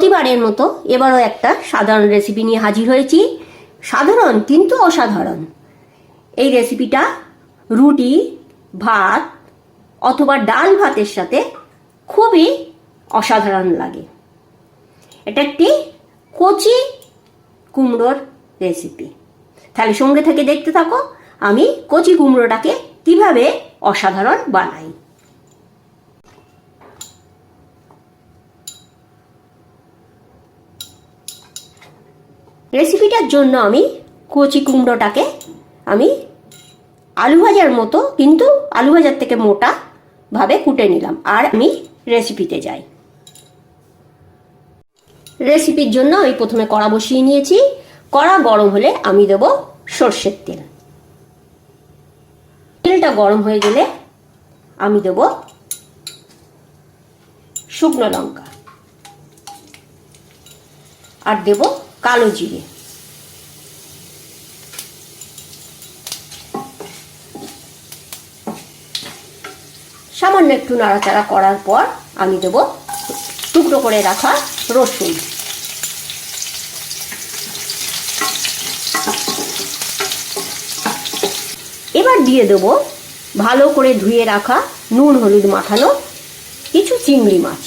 প্রতিবারের মতো এবারও একটা সাধারণ রেসিপি নিয়ে হাজির হয়েছি। সাধারণ কিন্তু অসাধারণ। এই রেসিপিটা রুটি, ভাত অথবা ডাল ভাতের সাথে খুবই অসাধারণ লাগে। এটা একটি কচি কুমড়োর রেসিপি তাহলে সঙ্গে থেকে দেখতে থাকো, আমি কচি কুমড়োটাকে কীভাবে অসাধারণ বানাই। রেসিপিটার জন্য আমি কচি কুমড়োটাকে আমি আলু ভাজার মতো, কিন্তু আলু ভাজার থেকে মোটা ভাবে কুটে নিলাম। আর আমি রেসিপিতে যাই। রেসিপির জন্য আমি প্রথমে কড়া বসিয়ে নিয়েছি। কড়া গরম হলে আমি দেব সর্ষের তেল। তেলটা গরম হয়ে গেলে আমি দেব শুকনো লঙ্কা। আর দেব কালো জিরে। সামান্য একটু নাড়াচাড়া করার পর আমি দেব টুকরো করে রাখা রসুন। এবার দিয়ে দেব ভালো করে ধুয়ে রাখা নুন, হলুদ মাখানো কিছু চিংড়ি মাছ।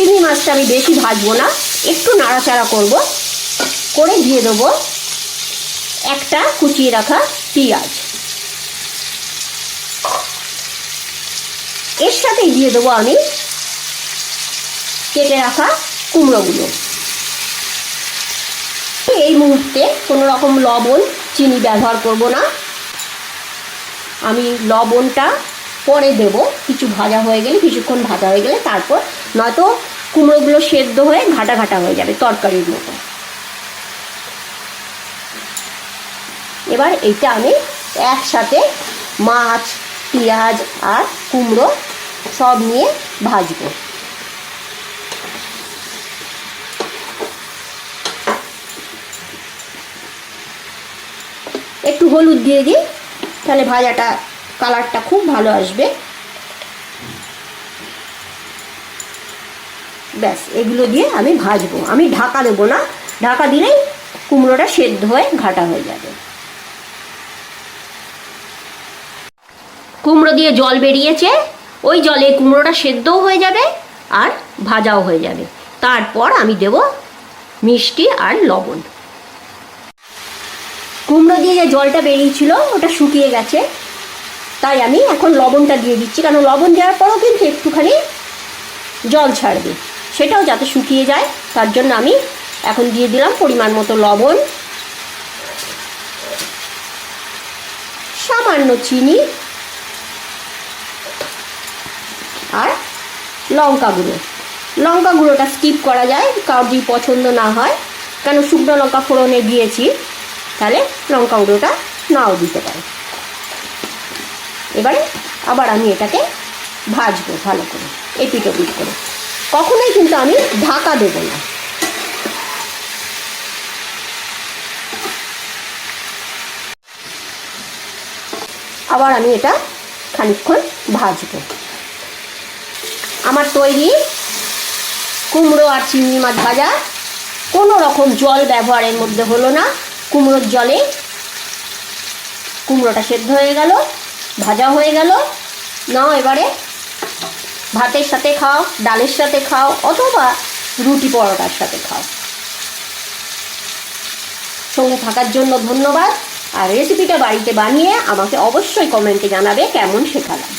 চিংড়ি মাছটা আমি বেশি ভাজবো না, একটু নাড়াচাড়া করব। করে দিয়ে দেবো একটা কুচিয়ে রাখা পেঁয়াজ। এর সাথেই দিয়ে দেবো আমি কেটে রাখা কুমড়োগুলো। এই মুহূর্তে কোনো রকম লবণ চিনি ব্যবহার করব না। আমি লবণটা পরে দেব, কিছু ভাজা হয়ে গেলে, কিছুক্ষণ ভাজা হয়ে গেলে, তারপর নয়তো কুমড়োগুলো সেদ্ধ হয়ে ঘাটা ঘাটা হয়ে যাবে তরকারির মতো। এবার এইটা আমি একসাথে মাছ, পেঁয়াজ আর কুমড়ো সব নিয়ে ভাজবো। একটু হলুদ দিয়ে দিই, তাহলে ভাজাটা কালারটা খুব ভালো আসবে। ব্যাস, এগুলো দিয়ে আমি ভাজবো। আমি ঢাকা দেবো না। ঢাকা দিলেই কুমড়োটা সেদ্ধ হয়ে ঘাটা হয়ে যাবে। কুমড়ো দিয়ে জল বেরিয়েছে। ওই জলে কুমড়োটা সেদ্ধও হয়ে যাবে আর ভাজাও হয়ে যাবে। তারপর আমি দেব মিষ্টি আর লবণ। কুমড়ো দিয়ে যে জলটা বেরিয়েছিল, ওটা শুকিয়ে গেছে। তাই আমি এখন লবণটা দিয়ে দিচ্ছি। কারণ লবণ দেওয়ার পরও কিন্তু একটুখানি জল ছাড়বে। সেটাও যাতে শুকিয়ে যায়, তার জন্য আমি এখন দিয়ে দিলাম পরিমাণ মতো লবণ, সামান্য চিনি আর লঙ্কা গুঁড়ো। লঙ্কা গুঁড়োটা স্কিপ করা যায়, কারোর যদি পছন্দ না হয়, কেন শুকনো লঙ্কা ফোড়নে দিয়েছি, তাহলে লঙ্কা গুঁড়োটা নাও দিতে পারে। এবারে আবার আমি এটাকে ভাজবো ভালো করে এপিট ওপিট করে। কখনোই কিন্তু আমি ঢাকা দেব না। আবার আমি এটা খানিকক্ষণ ভাজবো। আমার তৈরি কুমড়ো আর চিংড়ি মাছ ভাজা কোনো রকম জল ব্যবহারের মধ্যে হলো না। কুমড়োর জলে কুমড়োটা সেদ্ধ হয়ে গেল, ভাজা হয়ে গেল। নাও এবারে ভাতের সাথে খাও, ডালের সাথে খাও, অথবা রুটি পরোটার সাথে খাও। সঙ্গে থাকার জন্য ধন্যবাদ। আর রেসিপিটা বাড়িতে বানিয়ে আমাকে অবশ্যই কমেন্টে জানাবে কেমন শেখালাম।